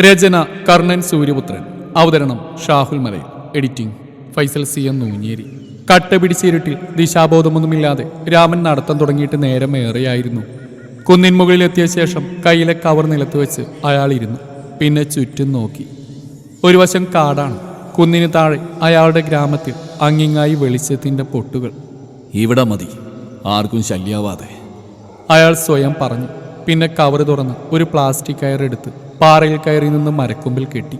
രചന കർണൻ സൂര്യപുത്രൻ. അവതരണം Shahul Malayil. Editing Faisal C M Noonjeri. കട്ട പിടിച്ചിരുട്ടിൽ ദിശാബോധമൊന്നുമില്ലാതെ രാമൻ നടത്തം തുടങ്ങിയിട്ട് നേരം ഏറെയായിരുന്നു. കുന്നിൻ മുകളിലെത്തിയ ശേഷം കയ്യിലെ കവർ നിലത്ത് വെച്ച് അയാൾ ഇരുന്നു. പിന്നെ ചുറ്റും നോക്കി. ഒരു വശം കാടാണ്. കുന്നിന് താഴെ അയാളുടെ ഗ്രാമത്തിൽ അങ്ങിങ്ങായി വെളിച്ചത്തിന്റെ പൊട്ടുകൾ. ഇവിടെ മതി. ആർക്കും ശല്യാവാതെ. അയാൾ സ്വയം പറഞ്ഞു. പിന്നെ കവർ തുറന്ന് ഒരു പ്ലാസ്റ്റിക് കയർ എടുത്ത് പാറയിൽ കയറി നിന്ന് മരക്കൊമ്പിൽ കെട്ടി.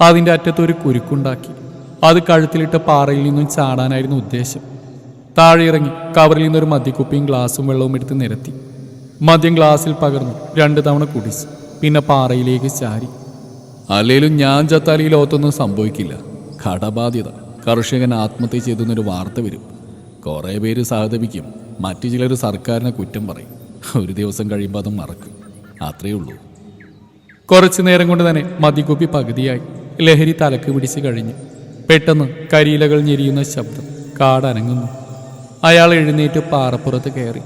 അതിന്റെ അറ്റത്തൊരു കുരുക്കുണ്ടാക്കി. അത് കഴുത്തിലിട്ട് പാറയിൽ നിന്നും ചാടാനായിരുന്നു ഉദ്ദേശം. താഴെ ഇറങ്ങി കവറിൽ നിന്നൊരു മദ്യക്കുപ്പിയും ഗ്ലാസും വെള്ളവും എടുത്ത് നിരത്തി. മദ്യം ഗ്ലാസ്സിൽ പകർന്നു രണ്ട് തവണ കുടിച്ചു. പിന്നെ പാറയിലേക്ക് ചാരി. അല്ലേലും ഞാൻ ചത്താൽ ഈ ലോകത്തൊന്നും സംഭവിക്കില്ല. കടബാധ്യത. കർഷകൻ ആത്മഹത്യ ചെയ്തെന്നൊരു വാർത്ത വരും. കുറേ പേര് സഹതപിക്കും. മറ്റു ചിലർ സർക്കാരിനെ കുറ്റം പറയും. ഒരു ദിവസം കഴിയുമ്പോൾ അത് മറക്കും. അത്രയേ ഉള്ളൂ. കുറച്ചു നേരം കൊണ്ട് തന്നെ മതികുപ്പി പകുതിയായി. ലഹരി തലക്ക് പിടിച്ച് കഴിഞ്ഞു പെട്ടെന്ന് കരിയിലകൾ ഞെരിയുന്ന ശബ്ദം കാടനങ്ങുന്നു. അയാൾ എഴുന്നേറ്റ് പാറപ്പുറത്ത് കയറി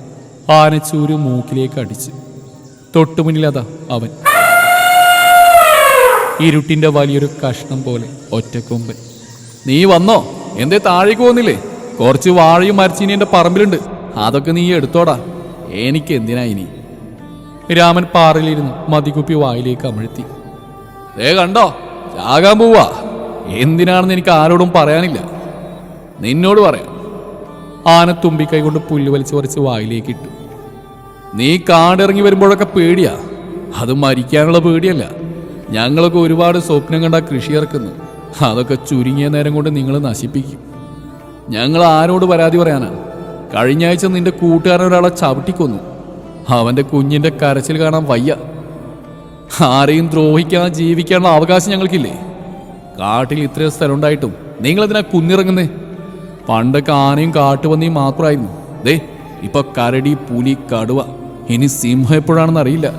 ആനച്ചൂര് മൂക്കിലേക്ക് അടിച്ച്. തൊട്ടുമുന്നിലതാ അവൻ. ഇരുട്ടിന്റെ വലിയൊരു കഷ്ണം പോലെ ഒറ്റക്കൊമ്പൻ. നീ വന്നോ? എന്തേ താഴേക്ക് പോകുന്നില്ലേ കുറച്ച് വാഴയും മരച്ചീനി എന്റെ പറമ്പിലുണ്ട്. അതൊക്കെ നീ എടുത്തോടാ. എനിക്ക് എന്തിനാ ഇനി? രാമൻ പാറയിലിരുന്ന് മതികുപ്പി വായിലേക്ക് അമഴ്ത്തി. ഏ കണ്ടോ ചാകാൻ പോവാ. എന്തിനാണെന്ന് എനിക്ക് ആരോടും പറയാനില്ല. നിന്നോട് പറയാം. ആന തുമ്പിക്കൈ കൊണ്ട് പുല്ല് വലിച്ചു വരച്ച് വായിലേക്ക് ഇട്ടു. നീ കാടിറങ്ങി വരുമ്പോഴൊക്കെ പേടിയാ. അത് മരിക്കാനുള്ള പേടിയല്ല. ഞങ്ങളൊക്കെ ഒരുപാട് സ്വപ്നം കണ്ട കൃഷി ഇറക്കുന്നു. അതൊക്കെ ചുരുങ്ങിയ നേരം കൊണ്ട് നിങ്ങൾ നശിപ്പിക്കും. ഞങ്ങൾ ആരോട് പരാതി പറയാനാ? കഴിഞ്ഞ ആഴ്ച നിന്റെ കൂട്ടുകാരൻ ഒരാളെ ചവിട്ടിക്കൊന്നു. അവന്റെ കുഞ്ഞിന്റെ കരച്ചിൽ കാണാൻ വയ്യ. ആരെയും ദ്രോഹിക്കാൻ ജീവിക്കാനുള്ള അവകാശം ഞങ്ങൾക്കില്ലേ? കാട്ടിൽ ഇത്രയും സ്ഥലം ഉണ്ടായിട്ടും നിങ്ങൾ അതിനാ കുന്നിറങ്ങുന്നേ? പണ്ടൊക്കെ ആനയും കാട്ടുപന്നിയും മാത്രമായിരുന്നു. ദേ ഇപ്പൊ കരടി പുലി കടുവ ഇനി സിംഹം എപ്പോഴാണെന്ന് അറിയില്ല.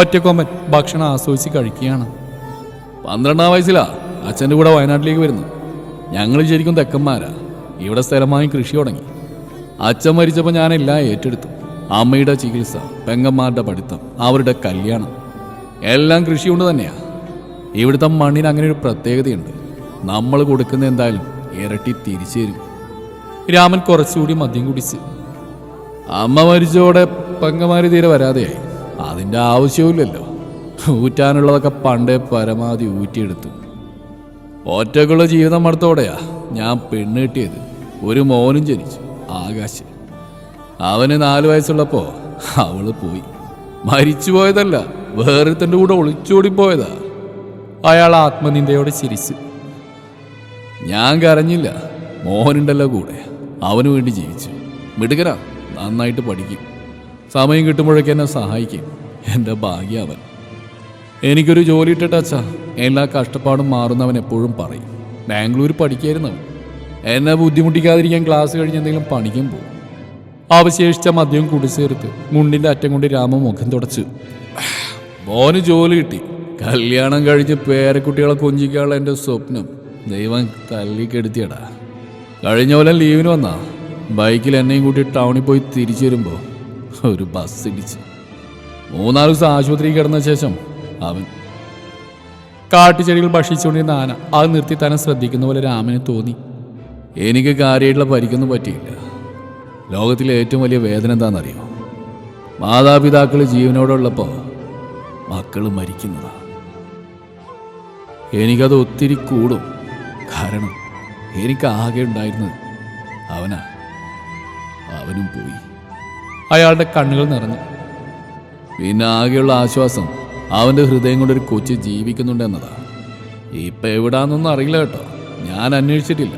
ഒറ്റക്കൊമ്പൻ ഭക്ഷണം ആസ്വദിച്ച് കഴിക്കുകയാണ്. പന്ത്രണ്ടാം വയസ്സിലാ അച്ഛന്റെ കൂടെ വയനാട്ടിലേക്ക് വരുന്നു. ഞങ്ങൾ ശരിക്കും തെക്കന്മാരാ. ഇവിടെ സ്ഥലമായി കൃഷി തുടങ്ങി. അച്ഛൻ മരിച്ചപ്പോൾ ഞാനെല്ലാം ഏറ്റെടുത്തു. അമ്മയുടെ ചികിത്സ പെങ്ങന്മാരുടെ പഠിത്തം അവരുടെ കല്യാണം. എല്ലാം കൃഷി കൊണ്ട് തന്നെയാ. ഇവിടുത്തെ മണ്ണിന് അങ്ങനെ ഒരു പ്രത്യേകതയുണ്ട്. നമ്മൾ കൊടുക്കുന്ന എന്തായാലും ഇരട്ടി തിരിച്ചു തരും രാമൻ കുറച്ചുകൂടി മദ്യം കുടിച്ച്. അമ്മ മരിച്ചോടെ പെങ്ങന്മാര് തീരെ വരാതെയായി. അതിന്റെ ആവശ്യവുമില്ലല്ലോ. ഊറ്റാനുള്ളതൊക്കെ പണ്ടേ പരമാവധി ഊറ്റിയെടുത്തു. ഒറ്റക്കുള്ള ജീവിതം മടുത്തോടെയാ ഞാൻ പെണ്ണ് കിട്ടിയത്. ഒരു മോനും ജനിച്ചു. ആകാശ്. അവന് നാല് വയസ്സുള്ളപ്പോ അവൾ പോയി. മരിച്ചു പോയതല്ല തന്റെ കൂടെ ഒളിച്ചോടി പോയതാ അയാൾ ആത്മനിന്ദയോടെ ചിരിച്ചു. ഞാൻ കരഞ്ഞില്ല മോഹനുണ്ടല്ലോ കൂടെ. അവന് വേണ്ടി ജീവിച്ചു. മിടുക്കനാ നന്നായിട്ട് പഠിക്കും. സമയം കിട്ടുമ്പോഴൊക്കെ എന്നെ സഹായിക്കും. എന്റെ ഭാഗ്യ അവൻ. എനിക്കൊരു ജോലി ഇട്ടിട്ട് അച്ഛാ എല്ലാ കഷ്ടപ്പാടും മാറുന്നവൻ എപ്പോഴും പറയും. ബാംഗ്ലൂർ പഠിക്കായിരുന്നു എന്നെ ബുദ്ധിമുട്ടിക്കാതിരിക്കാൻ ക്ലാസ് കഴിഞ്ഞ് എന്തെങ്കിലും പണിക്കും പോകും. അവശേഷിച്ച മദ്യം കുടിച്ചേർത്ത് മുണ്ടിന്റെ അറ്റം കൊണ്ട് രാമ മുഖം തുടച്ചു. മോന് ജോലി കിട്ടി. കല്യാണം കഴിച്ച് പേരക്കുട്ടികളെ കൊഞ്ചിക്കാനുള്ള എന്റെ സ്വപ്നം ദൈവം തല്ലിക്കെടുത്തിയടാ കഴിഞ്ഞ പോലെ ലീവിന് വന്നാ. ബൈക്കിൽ എന്നെയും കൂട്ടി ടൗണിൽ പോയി തിരിച്ചു വരുമ്പോൾ ഒരു ബസ് ഇടിച്ച്. മൂന്നാൽ ദിവസം ആശുപത്രിയിൽ കിടന്ന ശേഷം അവൻ കാട്ടുചെടികൾ ഭക്ഷിച്ചുകൊണ്ടിരുന്ന ആന. അത് നിർത്തി തന്നെ ശ്രദ്ധിക്കുന്ന പോലെ രാമന് തോന്നി. എനിക്ക് കാര്യമായിട്ടുള്ള പരിക്കൊന്നും പറ്റിയില്ല. ലോകത്തിലെ ഏറ്റവും വലിയ വേദന എന്താണെന്നറിയോ? മാതാപിതാക്കൾ ജീവനോടുള്ളപ്പോൾ മക്കൾ മരിക്കുന്നതാ. എനിക്കത് ഒത്തിരി കൂടും. കാരണം എനിക്ക് ആകെ ഉണ്ടായിരുന്നത് അവനാ. അവനും പോയി. അയാളുടെ കണ്ണുകൾ നിറഞ്ഞു. പിന്നെ ആകെയുള്ള ആശ്വാസം അവന്റെ ഹൃദയം കൊണ്ടൊരു കൊച്ചു ജീവിക്കുന്നുണ്ട് എന്നതാണ് ഇപ്പം എവിടാന്നൊന്നും അറിയില്ല കേട്ടോ. ഞാൻ അന്വേഷിച്ചിട്ടില്ല.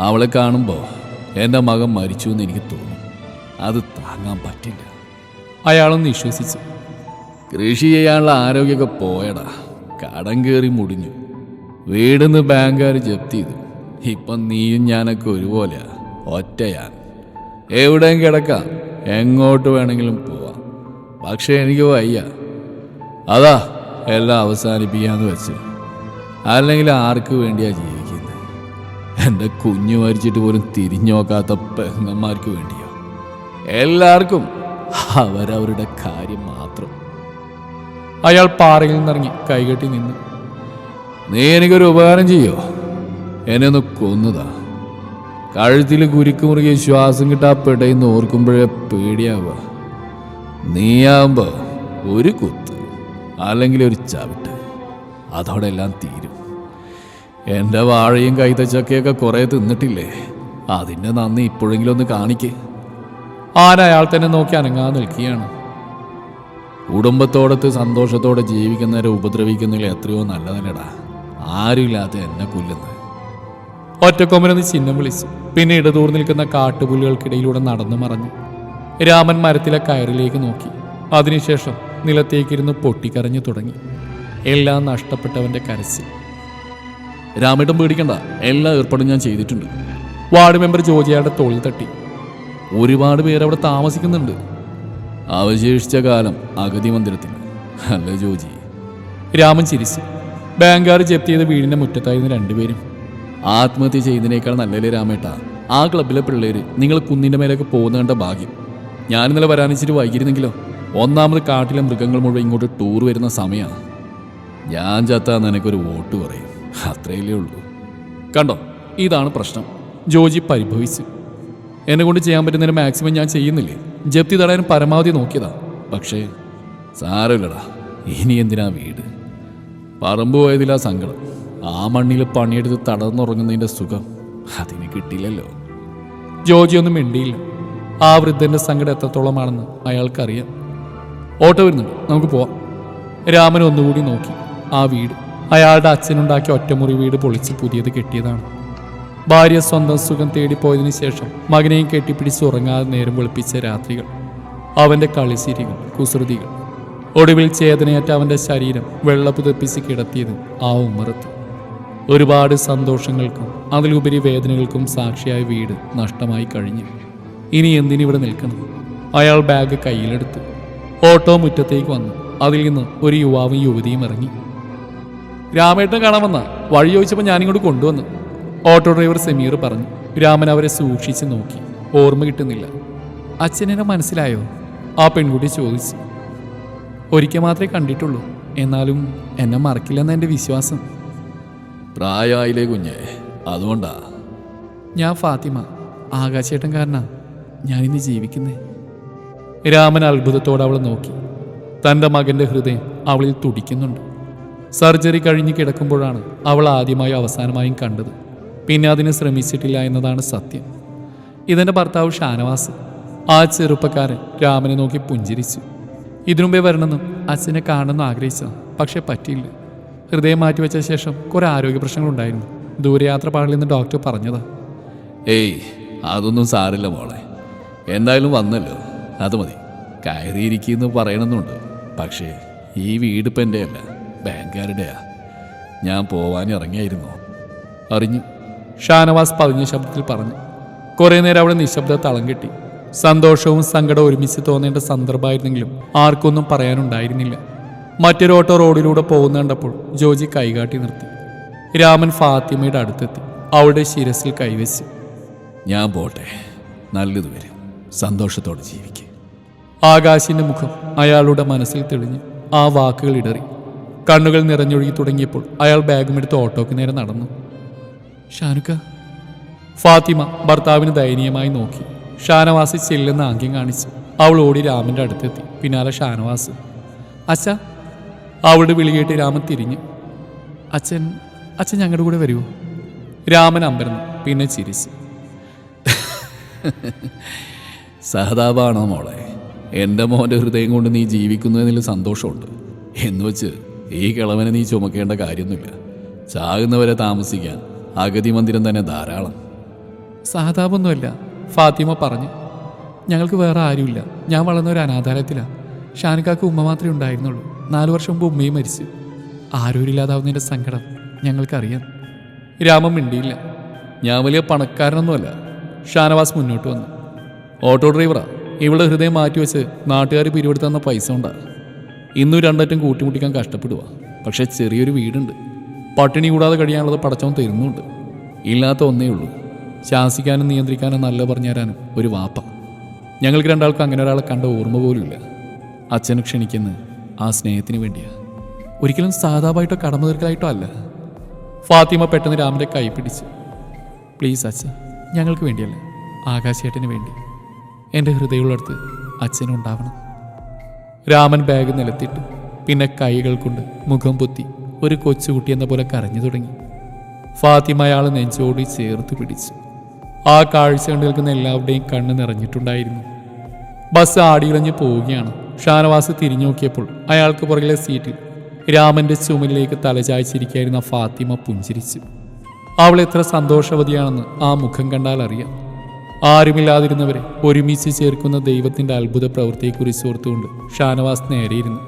അവളെ കാണുമ്പോൾ എന്റെ മകൻ മരിച്ചു എന്ന് എനിക്ക് തോന്നി. അത് താങ്ങാൻ പറ്റില്ല. അയാളൊന്ന് വിശ്വസിച്ചു. കൃഷി ചെയ്യാനുള്ള ആരോഗ്യമൊക്കെ പോയടാ. കടം കയറി മുടിഞ്ഞു. വീടിന്ന് ബാങ്കുകാർ ജപ്തി ചെയ്തു. ഇപ്പം നീയും ഞാനൊക്കെ ഒരുപോലെയാ. ഒറ്റയാൻ. എവിടെയും കിടക്കാം. എങ്ങോട്ട് വേണമെങ്കിലും പോവാം. പക്ഷേ എനിക്ക് വയ്യ. അതാ എല്ലാം അവസാനിപ്പിക്കാന്ന് വെച്ച്. അല്ലെങ്കിൽ ആർക്ക് വേണ്ടിയാ ജീവിക്കുന്നത് എന്റെ കുഞ്ഞു മരിച്ചിട്ട് പോലും തിരിഞ്ഞു നോക്കാത്ത പെങ്ങന്മാർക്ക് വേണ്ടിയോ? എല്ലാവർക്കും അവരവരുടെ കാര്യം മാത്രം. അയാൾ പാറയിൽ നിന്നിറങ്ങി കൈകെട്ടി നിന്നു. നീ എനിക്കൊരു ഉപകാരം ചെയ്യോ? എന്നെ ഒന്ന് കൊന്നതാ. കഴുത്തിൽ കുരുക്ക് മുറുകിയ ശ്വാസം കിട്ടാ പെടയിന്ന് ഓർക്കുമ്പോഴേ പേടിയാവുക. നീയാവുമ്പോ ഒരു കുത്ത് അല്ലെങ്കിൽ ഒരു ചവിട്ട്. അതോടെ എല്ലാം തീരും. എന്റെ വാഴയും കൈതച്ചക്കയൊക്കെ കുറേ തിന്നിട്ടില്ലേ? അതിന്റെ നന്ദി ഇപ്പോഴെങ്കിലും ഒന്ന് കാണിക്കേ. ആന അയാൾ തന്നെ നോക്കി അനങ്ങാതെ നിൽക്കുകയാണ്. കുടുംബത്തോടത്ത് സന്തോഷത്തോടെ ജീവിക്കുന്നവരെ ഉപദ്രവിക്കുന്നതിൽ എത്രയോ നല്ലതല്ലടാ. ആരുമില്ലാത്ത എന്നെ കൊല്ലുന്നത് ഒറ്റക്കൊമ്പനെന്ന് ചിഹ്നം വിളിച്ചു. പിന്നെ ഇടതൂർ നിൽക്കുന്ന കാട്ടുപുല്ലുകൾക്കിടയിലൂടെ നടന്നു മറഞ്ഞു. രാമൻ മരത്തിലെ കയറിലേക്ക് നോക്കി. അതിനുശേഷം നിലത്തേക്കിരുന്ന് പൊട്ടിക്കരഞ്ഞു തുടങ്ങി. എല്ലാം നഷ്ടപ്പെട്ടവന്റെ കരച്ചിൽ. രാമേട്ടൻ പേടിക്കണ്ട. എല്ലാ ഏർപ്പാടും ഞാൻ ചെയ്തിട്ടുണ്ട്. വാർഡ് മെമ്പർ ജോജിയുടെ തോളിൽ തട്ടി. ഒരുപാട് പേര് അവിടെ താമസിക്കുന്നുണ്ട്. അവശേഷിച്ച കാലം അഗതി മന്ദിരത്തിൽ അല്ല ജോജി? രാമൻ ചിരിച്ചു. ബാങ്കാർ ജപ്തി ചെയ്ത വീടിന്റെ മുറ്റത്തായിരുന്നു രണ്ടുപേരും. ആത്മഹത്യ ചെയ്യുന്നതിനേക്കാൾ നല്ലല്ലേ രാമേട്ട? ആ ക്ലബിലെ പിള്ളേർ നിങ്ങൾ കുന്നിന്റെ മേലേക്ക് പോകുന്ന കണ്ട ഭാഗ്യം. ഞാൻ ഇന്നലെ വരാനിച്ചിട്ട് വൈകിരുന്നെങ്കിലോ ഒന്നാമത് കാട്ടിലെ മൃഗങ്ങൾ മുഴുവൻ ഇങ്ങോട്ട് ടൂർ വരുന്ന സമയമാണ് ഞാൻ ചത്താ നിനക്കൊരു വോട്ട് പറയും. അത്രയല്ലേ ഉള്ളൂ. കണ്ടോ ഇതാണ് പ്രശ്നം. ജോജി പരിഭവിച്ചു. എന്നെ കൊണ്ട് ചെയ്യാൻ പറ്റുന്നതിന് മാക്സിമം ഞാൻ ചെയ്യുന്നില്ലേ? ജപ്തി തടയാൻ പരമാവധി നോക്കിയതാ. പക്ഷേ സാരമില്ലടാ. ഇനി എന്തിനാ വീട്? പറമ്പ് പോയതിലാ സങ്കടം. ആ മണ്ണിൽ പണിയെടുത്ത് തടർന്നുറങ്ങുന്നതിന്റെ സുഖം അതിന് കിട്ടിയില്ലല്ലോ. ജോജിയൊന്നും മിണ്ടിയില്ല. ആ വൃദ്ധന്റെ സങ്കടം എത്രത്തോളമാണെന്ന് അയാൾക്കറിയാം. ഓട്ടോ വരുന്നുണ്ട്. നമുക്ക് പോവാം. രാമൻ ഒന്നുകൂടി നോക്കി ആ വീട്. അയാളുടെ അച്ഛനുണ്ടാക്കിയ ഒറ്റമുറി വീട് പൊളിച്ച് പുതിയത് കെട്ടിയതാണ്. ഭാര്യ സ്വന്തം സുഖം തേടിപ്പോയതിനു ശേഷം മകനെയും കെട്ടിപ്പിടിച്ച് ഉറങ്ങാതെ നേരം വെളുപ്പിച്ച രാത്രികൾ. അവന്റെ കളിശിരികൾ കുസൃതികൾ. ഒടുവിൽ ചേതനയേറ്റ അവന്റെ ശരീരം വെള്ളപ്പുതപ്പിച്ച് കിടത്തിയത് ആ ഉമ്മറത്ത്. ഒരുപാട് സന്തോഷങ്ങൾക്കും അതിലുപരി വേദനകൾക്കും സാക്ഷിയായ വീട് നഷ്ടമായി കഴിഞ്ഞു. ഇനി എന്തിനിവിടെ നിൽക്കണം? അയാൾ ബാഗ് കയ്യിലെടുത്ത് ഓട്ടോ മുറ്റത്തേക്ക് വന്നു. അതിൽ നിന്ന് ഒരു യുവാവും യുവതിയും ഇറങ്ങി. രാമേട്ടനെ കാണാൻ വന്ന. വഴി ചോദിച്ചപ്പോൾ ഞാനിങ്ങോട്ട് കൊണ്ടുവന്നു. ഓട്ടോ ഡ്രൈവർ സെമീർ പറഞ്ഞു രാമൻ അവരെ സൂക്ഷിച്ച് നോക്കി. ഓർമ്മ കിട്ടുന്നില്ല. അച്ഛനെന്നെ മനസ്സിലായോ? ആ പെൺകുട്ടി ചോദിച്ചു. ഒരിക്കൽ മാത്രമേ കണ്ടിട്ടുള്ളൂ. എന്നാലും എന്നെ മറക്കില്ലെന്ന എന്റെ വിശ്വാസം. പ്രായമായില്ലേ കുഞ്ഞെ? അതുകൊണ്ടാ. ഞാൻ ഫാത്തിമ ആകാശേട്ടൻ കാരണ ഞാനിന്ന് ജീവിക്കുന്നേ. രാമൻ അത്ഭുതത്തോടെ അവളെ നോക്കി. തന്റെ മകന്റെ ഹൃദയം അവളിൽ തുടിക്കുന്നുണ്ട്. സർജറി കഴിഞ്ഞ് കിടക്കുമ്പോഴാണ് അവൾ ആദ്യമായും അവസാനമായും കണ്ടത്. പിന്നെ അതിന് ശ്രമിച്ചിട്ടില്ല എന്നതാണ് സത്യം. ഇതെന്റെ ഭർത്താവ് ഷാനവാസ് ആ ചെറുപ്പക്കാരൻ രാമനെ നോക്കി പുഞ്ചിരിച്ചു. ഇതിനുമുമ്പേ വരണമെന്നും അച്ഛനെ കാണണമെന്നും ആഗ്രഹിച്ചതാണ് പക്ഷെ പറ്റിയില്ല. ഹൃദയം മാറ്റിവെച്ച ശേഷം കുറേ ആരോഗ്യ പ്രശ്നങ്ങളുണ്ടായിരുന്നു. ദൂരയാത്ര പാടില്ലെന്ന് ഡോക്ടർ പറഞ്ഞതാ. ഏയ് അതൊന്നും സാരില്ല മോളെ. എന്തായാലും വന്നല്ലോ. അത് മതി. കയറിയിരിക്കുന്നു പറയണമെന്നുണ്ട്. പക്ഷേ ഈ വീട് ഇപ്പം എന്റെ അല്ല ബാങ്കുകാരുടെയാ ഞാൻ പോവാൻ ഇറങ്ങിയായിരുന്നു അറിഞ്ഞു ഷാനവാസ് പതിഞ്ഞ ശബ്ദത്തിൽ പറഞ്ഞു. കുറേ നേരം അവിടെ നിശബ്ദ തളം കെട്ടി. സന്തോഷവും സങ്കടവും ഒരുമിച്ച് തോന്നേണ്ട സന്ദർഭമായിരുന്നെങ്കിലും ആർക്കൊന്നും പറയാനുണ്ടായിരുന്നില്ല. മറ്റൊരു ഓട്ടോ റോഡിലൂടെ പോകുന്ന കണ്ടപ്പോൾ ജോജി കൈകാട്ടി നിർത്തി. രാമൻ ഫാത്തിമയുടെ അടുത്തെത്തി. അവളുടെ ശിരസിൽ കൈവച്ച്. ഞാൻ പോട്ടെ. നല്ലത് വരും. സന്തോഷത്തോടെ ജീവിക്കും. ആകാശിന്റെ മുഖം അയാളുടെ മനസ്സിൽ തെളിഞ്ഞ് ആ വാക്കുകൾ ഇടറി. കണ്ണുകൾ നിറഞ്ഞൊഴുകി തുടങ്ങിയപ്പോൾ അയാൾ ബാഗും ബാഗുമെടുത്ത് ഓട്ടോക്ക് നേരെ നടന്നു. ഷാനുക്ക. ഫാത്തിമ ഭർത്താവിന് ദയനീയമായി നോക്കി. ഷാനവാസി ചെല്ലുന്ന ആംഗ്യം കാണിച്ചു അവൾ ഓടി രാമന്റെ അടുത്തെത്തി. പിന്നാലെ ഷാനവാസ്. അച്ഛ. അവളുടെ വിളി കേട്ട് രാമൻ തിരിഞ്ഞു. അച്ഛൻ അച്ഛൻ ഞങ്ങളുടെ കൂടെ വരുമോ രാമൻ അമ്പരന്നു പിന്നെ ചിരിച്ചു. സഹതാപാണോ മോളെ? എന്റെ മോന്റെ ഹൃദയം കൊണ്ട് നീ ജീവിക്കുന്നതിൽ സന്തോഷമുണ്ട്. എന്ന് വെച്ച് ഈ കിളവനെ നീ ചുമക്കേണ്ട കാര്യമൊന്നുമില്ല. ചാകുന്നവരെ താമസിക്കാൻ അഗതി മന്ദിരം തന്നെ ധാരാളം. സഹതാപൊന്നുമല്ല ഫാത്തിമ പറഞ്ഞു. ഞങ്ങൾക്ക് വേറെ ആരുമില്ല. ഞാൻ വളർന്ന ഒരു അനാഥാലയത്തിലാണ് ഷാനുക്കാക്ക് ഉമ്മ മാത്രമേ ഉണ്ടായിരുന്നുള്ളൂ. നാല് വർഷം മുമ്പ് ഉമ്മയും മരിച്ചു. ആരോരില്ലാതാവുന്നതിന്റെ സങ്കടം ഞങ്ങൾക്കറിയാം. രാമൻ മിണ്ടിയില്ല. ഞാൻ വലിയ പണക്കാരനൊന്നുമല്ല. ഷാനവാസ് മുന്നോട്ട് വന്നു. ഓട്ടോ ഡ്രൈവറാ. ഇവിടെ ഹൃദയം മാറ്റിവെച്ച് നാട്ടുകാർ പിരിവെടുത്തുന്ന പൈസ ഉണ്ടാ ഇന്നും രണ്ടറ്റം കൂട്ടിമുട്ടിക്കാൻ കഷ്ടപ്പെടുക. പക്ഷെ ചെറിയൊരു വീടുണ്ട്. പട്ടിണി കൂടാതെ കഴിയാനുള്ളത് പടച്ചവൻ തരുന്നുണ്ട്. ഇല്ലാത്ത ഒന്നേ ഉള്ളൂ. ശാസിക്കാനും നിയന്ത്രിക്കാനും നല്ല പറഞ്ഞു തരാനും ഒരു വാപ്പ. ഞങ്ങൾക്ക് രണ്ടാൾക്കും അങ്ങനെ ഒരാളെ കണ്ട ഓർമ്മ പോലുമില്ല. അച്ഛന് ക്ഷണിക്കുന്ന ആ സ്നേഹത്തിന് വേണ്ടിയാണ് ഒരിക്കലും സാധാപായിട്ടോ കടമ തീർക്കലായിട്ടോ അല്ല. ഫാത്തിമ പെട്ടെന്ന് രാമന്റെ കൈ പിടിച്ച് പ്ലീസ് അച്ഛൻ ഞങ്ങൾക്ക് വേണ്ടിയല്ല? ആകാശേട്ടന് വേണ്ടി. എന്റെ ഹൃദയമുള്ളടുത്ത് അച്ഛനുണ്ടാവണം. രാമൻ ബാഗ് നിലത്തിട്ടു. പിന്നെ കൈകൾ കൊണ്ട് മുഖം പൊത്തി ഒരു കൊച്ചുകുട്ടി എന്ന പോലെ കരഞ്ഞു തുടങ്ങി. ഫാത്തിമ അയാൾ നെഞ്ചോടി ചേർത്ത് പിടിച്ചു. ആ കാഴ്ച കണ്ടു നിൽക്കുന്ന എല്ലാവരുടെയും കണ്ണ് നിറഞ്ഞിട്ടുണ്ടായിരുന്നു. ബസ് ആടിയിളഞ്ഞു പോവുകയാണ്. ഷാനവാസ് തിരിഞ്ഞു നോക്കിയപ്പോൾ അയാൾക്ക് പുറകിലെ സീറ്റിൽ രാമന്റെ ചുമലിലേക്ക് തലചായ്ച്ചിരിക്കായിരുന്ന ഫാത്തിമ പുഞ്ചിരിച്ചു. അവൾ എത്ര സന്തോഷവതിയാണെന്ന് ആ മുഖം കണ്ടാൽ അറിയാം. ആരുമില്ലാതിരുന്നവരെ ഒരുമിച്ച് ചേർക്കുന്ന ദൈവത്തിന്റെ അത്ഭുത പ്രവൃത്തിയെക്കുറിച്ച് ഓർത്തുകൊണ്ട് ഷാനവാസ് നേരെയിരുന്നു.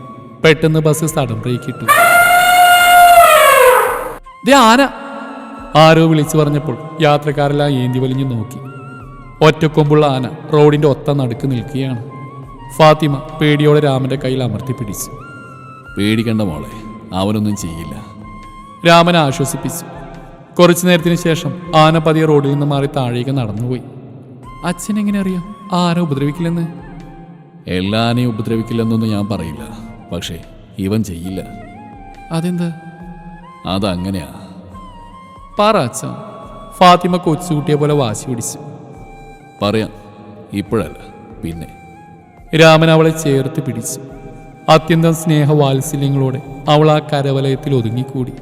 പെട്ടെന്ന് ബസ് സഡൻ ബ്രേക്ക് ഇട്ടു. ദേ ആന. ആരോ വിളിച്ചു പറഞ്ഞപ്പോൾ യാത്രക്കാരെല്ലാം ഏന്തി വലിഞ്ഞു നോക്കി. ഒറ്റക്കൊമ്പുള്ള ആന റോഡിന്റെ ഒത്ത നടുക്ക് നിൽക്കുകയാണ്. ഫാത്തിമ പേടിയോടെ രാമന്റെ കയ്യിൽ അമർത്തി പിടിച്ചു. പേടിക്കണ്ട മോളെ അവനൊന്നും ചെയ്യില്ല. രാമൻ ആശ്വസിപ്പിച്ചു. കുറച്ചു നേരത്തിന് ശേഷം ആന പതിയെ റോഡിൽ നിന്ന് മാറി താഴേക്ക് നടന്നുപോയി. അച്ഛൻ എങ്ങനെ അറിയാം? ആരെ ഉപദ്രവിക്കില്ലെന്ന്? എല്ലാനെയും ഉപദ്രവിക്കില്ലെന്നൊന്നും ഞാൻ പറയില്ല. പക്ഷേ ഇവൻ ചെയ്യില്ല. അതെന്താ? അതങ്ങനെയാ. പറ അച്ഛ. ഫാത്തിമ കൊച്ചുകുട്ടിയെ പോലെ വാശി പിടിച്ചു. പറയാം. ഇപ്പോഴല്ല പിന്നെ. രാമൻ അവളെ ചേർത്ത് പിടിച്ചു. അത്യന്തം സ്നേഹവാത്സല്യങ്ങളോടെ അവൾ ആ കരവലയത്തിൽ ഒതുങ്ങിക്കൂടി.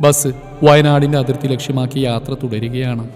ബസ് വയനാടിന്റെ അതിർത്തി ലക്ഷ്യമാക്കി യാത്ര തുടരുകയാണ്.